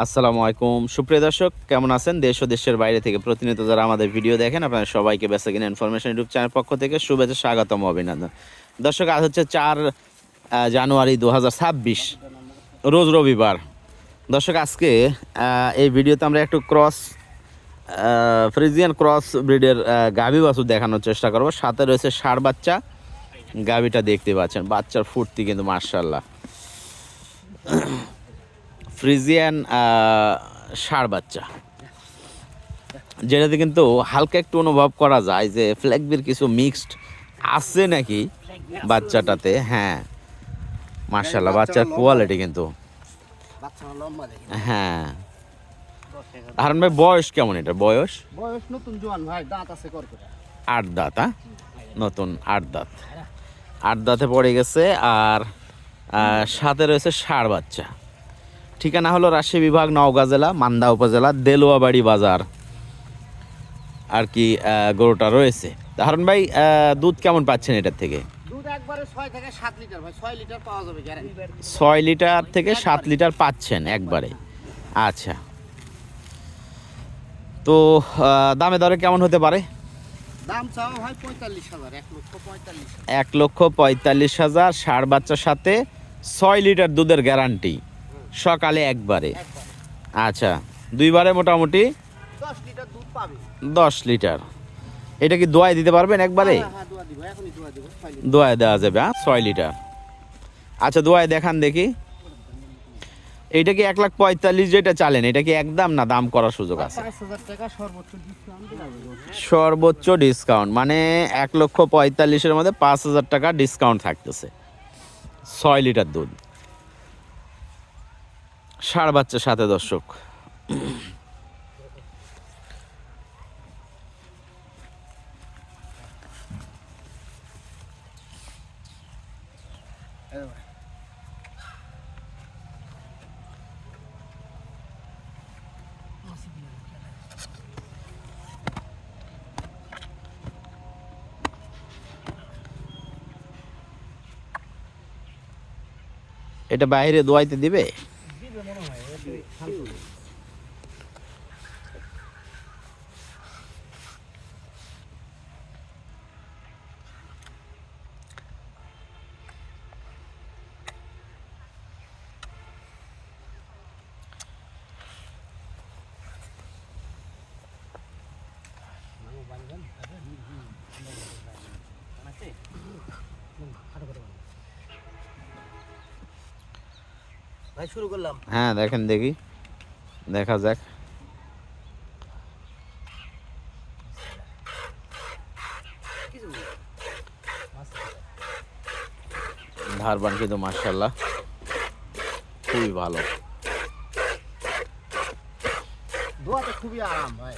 আসসালামু আলাইকুম। সুপ্রিয় দর্শক, কেমন আছেন? দেশ ও দেশের বাইরে থেকে প্রতিনিয়ত যারা আমাদের ভিডিও দেখেন আপনাদের সবাইকে বেসা কিনা ইনফরমেশন ইউটিউব চ্যানেল পক্ষ থেকে শুভেচ্ছা, স্বাগতম, অভিনন্দন। দর্শক, আজ হচ্ছে চার জানুয়ারি দু হাজার ছাব্বিশ, রোজ রবিবার। দর্শক, আজকে এই ভিডিওতে আমরা একটু ক্রস ফ্রিজিয়ান ক্রস ব্রিডের গাভি বাছুর দেখানোর চেষ্টা করব। সাথে রয়েছে ষাড় বাচ্চা, গাভিটা দেখতে পাচ্ছেন। বাচ্চার ফুর্তি কিন্তু মার্শাল্লাহ ফ্রিজিয়ান ষাড় বাচ্চা। যেটাতে কিন্তু হালকা একটু অনুভব করা যায় যে ফ্ল্যাগবির কিছু মিক্সড আছে নাকি বাচ্চাটাতে? হ্যাঁ। মার্শাল্লাহ বাচ্চার কোয়ালিটি কিন্তু। হ্যাঁ। হারুন ভাই বয়স কেমন এটা? বয়স? বয়স নতুন জোয়ান ভাই দাঁত আছে আট দাঁত হ্যাঁ নতুন আট দাঁত। আট দাঁতে পড়ে গেছে আর সাথে রয়েছে ষাড় বাচ্চা। ঠিকানা হলো রাজশাহী বিভাগ নওগাঁ জেলা মান্দা উপজেলা দেলোয়াবাড়ি বাজার। আর কি গরুটা রয়েছে। হারুন ভাই দুধ কেমন পাচ্ছেন এটার থেকে? একবারে ছয় লিটার ছয় লিটার পাওয়া যাবে ছয় লিটার থেকে সাত লিটার পাচ্ছেন একবারে। আচ্ছা। তো দামে দরে কেমন হতে পারে? এক লক্ষ পঁয়তাল্লিশ হাজার। ষাড় বাচ্চার সাথে ছয় লিটার দুধের গ্যারান্টি সকালে একবারে। আচ্ছা দুইবারে মোটামুটি দশ লিটার এটা কি দোয়ায় দিতে পারবেন একবারে? হ্যাঁ হ্যাঁ দোয়ায় দেওয়া যাবে হ্যাঁ ছয় লিটার। আচ্ছা দোয়ায় দেখান দেখি। এটা কি এক লাখ পঁয়তাল্লিশ যেটা চালেন এটা কি একদম না দাম করার সুযোগ আছে? সর্বোচ্চ ডিসকাউন্ট মানে এক লক্ষ পঁয়তাল্লিশের মধ্যে পাঁচ হাজার টাকা ডিসকাউন্ট থাকতেছে। ছয় লিটার দুধ। ষাড় বাচ্চা সাথে দর্শক। এটা বাইরে দোয়াইতে দিবে? いうものがようやく関東です。ada. Hmm. Masih. Hmm. Ada berapa? ভাই শুরু করলাম। হ্যাঁ দেখেন দেখি। দেখা যাক। ধারবান কিন্তু মার্শাল্লাহ খুবই ভালো। দোয়াতে খুবই আরাম ভাই।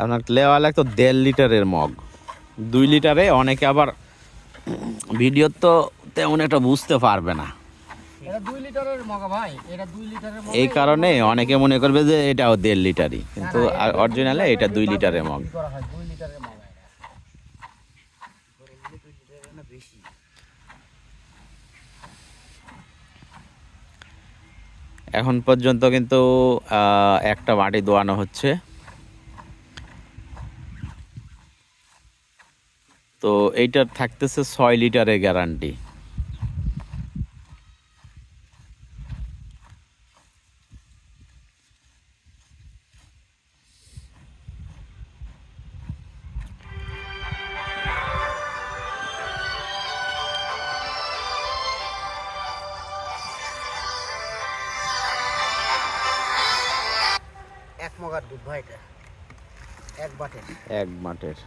আপনার লেওয়া লাগতো দেড় লিটারের মগ। দুই লিটারে অনেকে আবার ভিডিও তো তেমন একটা বুঝতে পারবে না। দুই লিটারের মগা ভাই এটা দুই লিটারের এই কারণে অনেকে মনে করবে যে এটাও দেড় লিটারই কিন্তু অরিজিনালে এটা দুই লিটারের মগ। এখন পর্যন্ত কিন্তু একটা মাটি দোয়ানো হচ্ছে। তো এইটার থাকতেছে ছয় লিটারের গ্যারান্টি। এক মগার দুধ ভাই এটা। এক বাটের। এক মাঠের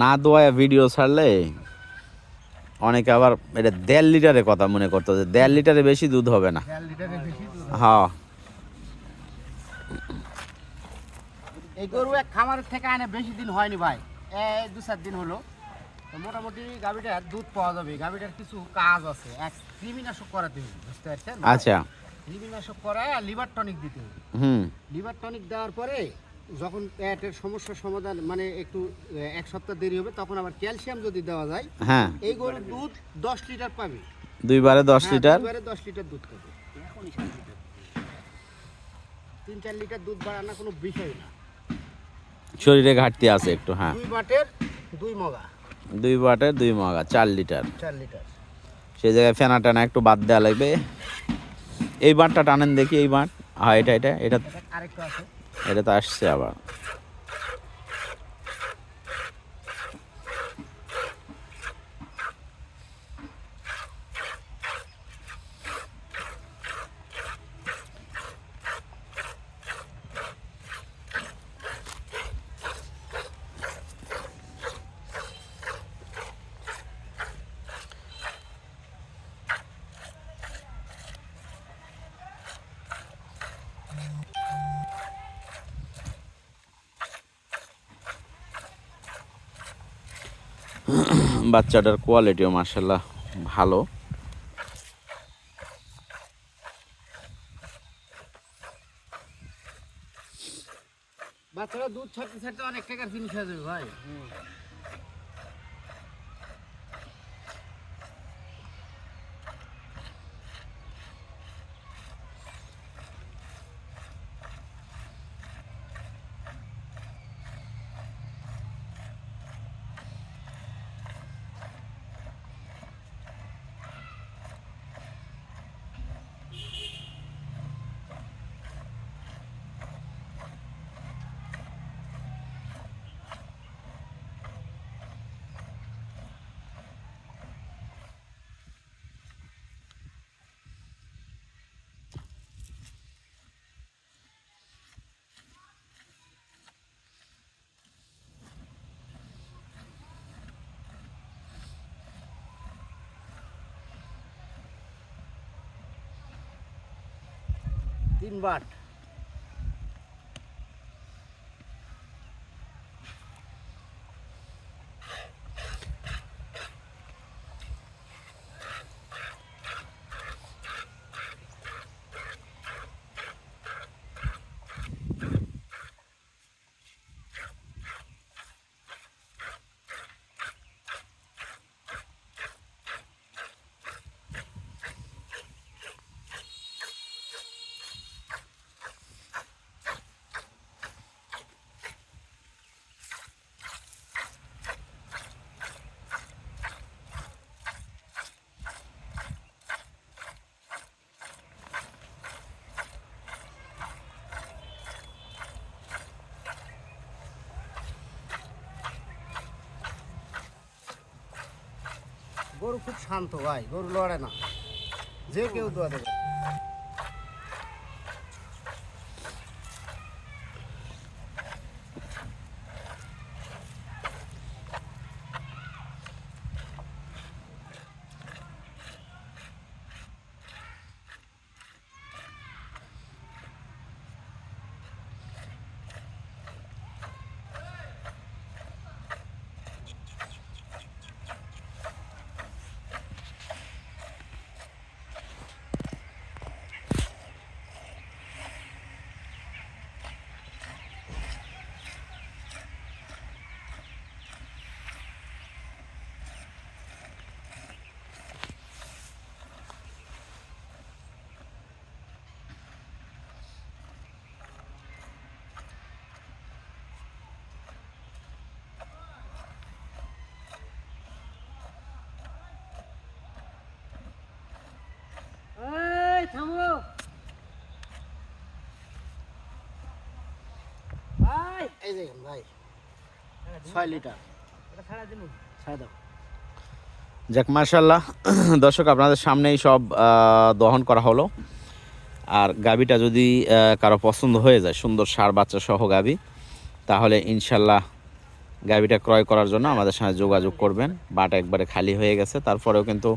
না দোয়া ভিডিও ছাড়লে অনেকে আবার এটা দেড় লিটারের কথা মনে করতো যে দেড় লিটারে বেশি দুধ হবে না। হ্যাঁ। এই গরু এক খামারের থেকে আনে বেশি দিন হয়নি ভাই। এই দু চার দিন হলো। মোটামুটি গাভিটার দুধ পাওয়া যাবে। গাভিটার কিছু কাজ আছে। এক কৃমিনাশক করাতে হবে বুঝতে পারছেন? আচ্ছা। কৃমিনাশক করায় লিভার টনিক দিতে হবে। হুম। লিভার টনিক দেওয়ার পরে যখন পেটের সমস্যার সমাধান মানে একটু এক সপ্তাহ দেরি হবে তখন আবার ক্যালসিয়াম যদি দেওয়া যায় হ্যাঁ। এই গরুর দুধ দশ লিটার পাবে। দুইবারে দশ হ্যাঁ, লিটার? দুইবারে দশ লিটার দুধ পাবে। তিন চার লিটার দুধ বাড়ানো কোনো বিষয় না। শরীরে ঘাটতি আছে একটু হ্যাঁ। দুই বাটের দুই মগা। দুই বাটের দুই মগা চার লিটার। চার লিটার। সেই জায়গায় ফেনা টানা একটু বাদ দেওয়া লাগবে। এই বাটটা টানেন দেখি এই বাট। হ্যাঁ এটা এটা এটা এটা। আরেকটা আছে। এটা তো আসছে আবার। বাচ্চাটার কোয়ালিটিও মার্শাল্লাহ ভালো। বাচ্চারা দুধ ছাড়তে ছাড়তে অনেক টাকার জিনিস হয়ে যাবে ভাই। তিন বাট গরু খুব শান্ত ভাই গরু লড়ে না। যে কেউ দোয়া দেবে এই থামো ভাই এই দেখেন ভাই ছয় লিটার। যাক মার্শাল্লাহ দর্শক আপনাদের সামনেই সব দহন করা হলো। আর গাবিটা যদি কারও পছন্দ হয়ে যায় সুন্দর সার বাচ্চা সহ গাবি তাহলে ইনশাল্লাহ গাবিটা ক্রয় করার জন্য আমাদের সঙ্গে যোগাযোগ করবেন। বাট একবারে খালি হয়ে গেছে। তারপরেও কিন্তু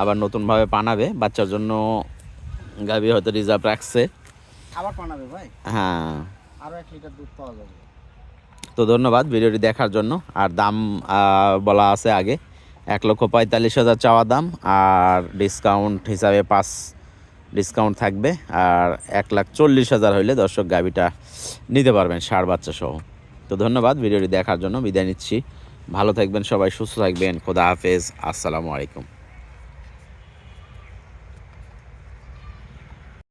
আবার নতুনভাবে পানাবে। বাচ্চার জন্য গাবি হয়তো রিজার্ভ রাখছে। আবার পানাবে ভাই? হ্যাঁ। আরও এক লিটার দুধ পাওয়া যাবে। তো ধন্যবাদ ভিডিওটি দেখার জন্য। আর দাম বলা আছে আগে এক লক্ষ পঁয়তাল্লিশ হাজার চাওয়া দাম আর ডিসকাউন্ট হিসাবে পাঁচ ডিসকাউন্ট থাকবে আর এক লাখ চল্লিশ হাজার হইলে দর্শক গাবিটা নিতে পারবেন ষাড় বাচ্চা সহ। তো ধন্যবাদ ভিডিওটি দেখার জন্য, বিদায় নিচ্ছি। ভালো থাকবেন সবাই, সুস্থ থাকবেন। খোদা হাফেজ। আসসালামু আলাইকুম।